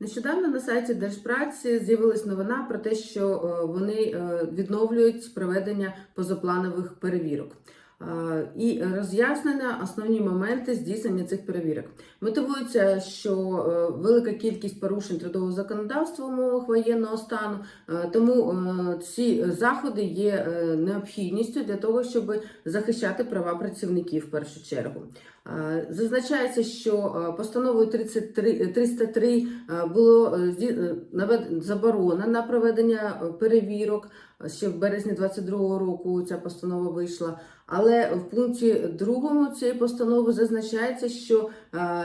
Нещодавно на сайті Держпраці з'явилась новина про те, що е, вони е, відновлюють проведення позапланових перевірок. Е, І роз'яснення основні моменти здійснення цих перевірок. Мотивується, що велика кількість порушень трудового законодавства в умовах воєнного стану, тому ці заходи є необхідністю для того, щоб захищати права працівників в першу чергу. Е, Зазначається, що е, постановою 33, 303 е, було заборона на проведення перевірок. Ще в березні 22-го року ця постанова вийшла. Але в пункті другому цієї постанови зазначається, що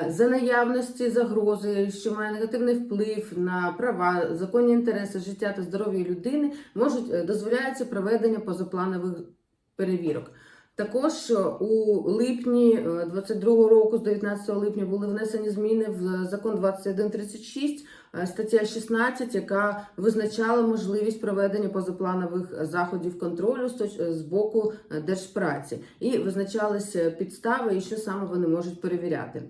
за наявності загрози, що має негативний вплив на права, законні інтереси, життя та здоров'я людини, можуть дозволяється проведення позапланових перевірок. Також е, у липні е, 22 року, з 19 липня, були внесені зміни в закон 2136, е, стаття 16, яка визначала можливість проведення позапланових заходів контролю з боку е, держпраці, і визначалися підстави і що саме вони можуть перевіряти.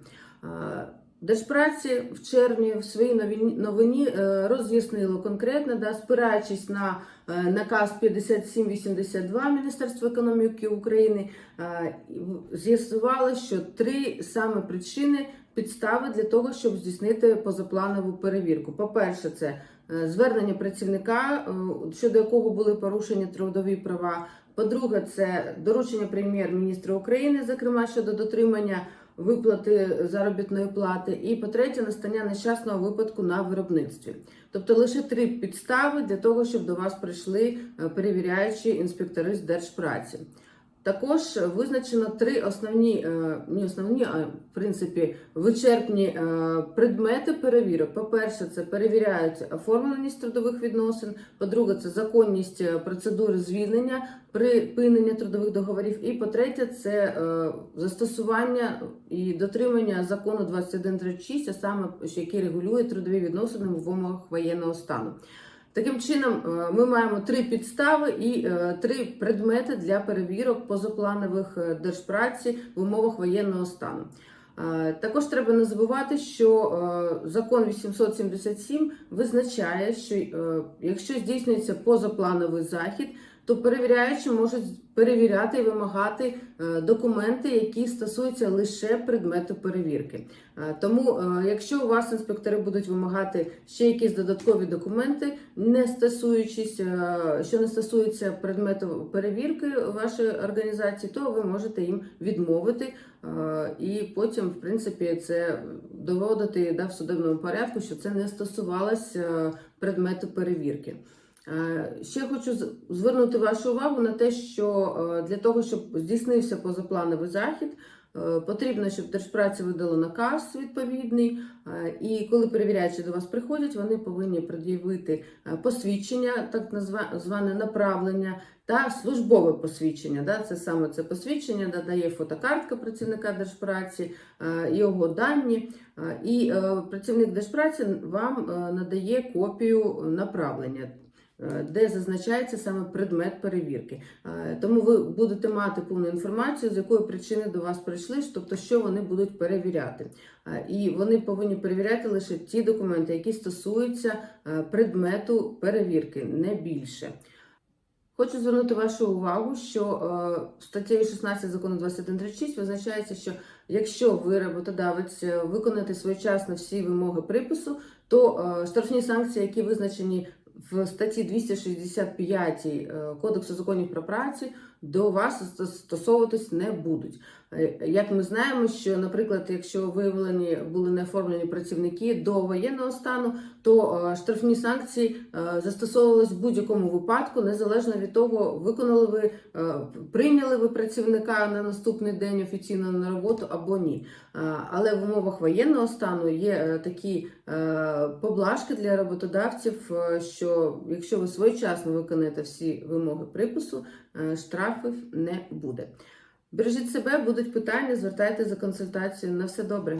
Держпраці в червні в своїй новині, е, роз'яснило конкретно, да, спираючись на е, наказ 5782 Міністерства економіки України, е, з'ясували, що три саме причини підстави для того, щоб здійснити позапланову перевірку. По-перше, це звернення працівника, щодо якого були порушені трудові права. По-друге, це доручення прем'єр-міністра України, зокрема щодо дотримання виплати заробітної плати. І по-третє, настання нещасного випадку на виробництві. Тобто лише три підстави для того, щоб до вас прийшли е, перевіряючі інспектори з держпраці. Також визначено три основні, е, не основні, а в принципі вичерпні е, предмети перевірок. По-перше, це перевіряють оформленість трудових відносин. По-друге, це законність е, процедури звільнення, припинення трудових договорів. І по-третє, це застосування і дотримання закону 2136, а саме який регулює трудові відносини в умовах воєнного стану. Таким чином, е, ми маємо три підстави і е, три предмети для перевірок позапланових е, держпраці в умовах воєнного стану. Також треба не забувати, що закон 877 визначає, що якщо здійснюється позаплановий захід, то перевіряючі можуть перевіряти і вимагати е, документи, які стосуються лише предмету перевірки. Е, Тому, е, якщо у вас інспектори будуть вимагати ще якісь додаткові документи, не стосуючись, що не стосується предмету перевірки вашої організації, то ви можете їм відмовити і потім, в принципі, це доводити да, в судебному порядку, що це не стосувалося предмету перевірки. Е, Ще хочу звернути вашу увагу на те, що е, для того, щоб здійснився позаплановий захід, е, потрібно, щоб держпраця видала наказ відповідний. І коли перевіряючі до вас приходять, вони повинні пред'явити посвідчення, так зване направлення, та службове посвідчення. Це саме це посвідчення додає фотокартка працівника держпраці, його дані. І працівник держпраці вам надає копію направлення. Е, Де зазначається саме предмет перевірки, Е, тому ви будете мати повну інформацію, з якої причини до вас прийшли, тобто що вони будуть перевіряти. Е, І вони повинні перевіряти лише ті документи, які стосуються предмету перевірки, не більше. Хочу звернути вашу увагу, що е, статтею 16 закону 2136 визначається, що якщо ви роботодавець виконаєте своєчасно всі вимоги припису, то е, штрафні санкції, які визначені в статті 265 е, Кодексу законів про працю, до вас застосовуватись не будуть. Е, Як ми знаємо, що, наприклад, якщо виявлені були неоформлені працівники до воєнного стану, то е, штрафні санкції е, застосовувались в будь-якому випадку, незалежно від того, виконали ви, е, прийняли ви працівника на наступний день офіційно на роботу або ні. Але в умовах воєнного стану є такі поблажки для роботодавців, що якщо ви своєчасно виконаєте всі вимоги припису, штрафів не буде. Бережіть себе, будуть питання, звертайтеся за консультацією. На все добре.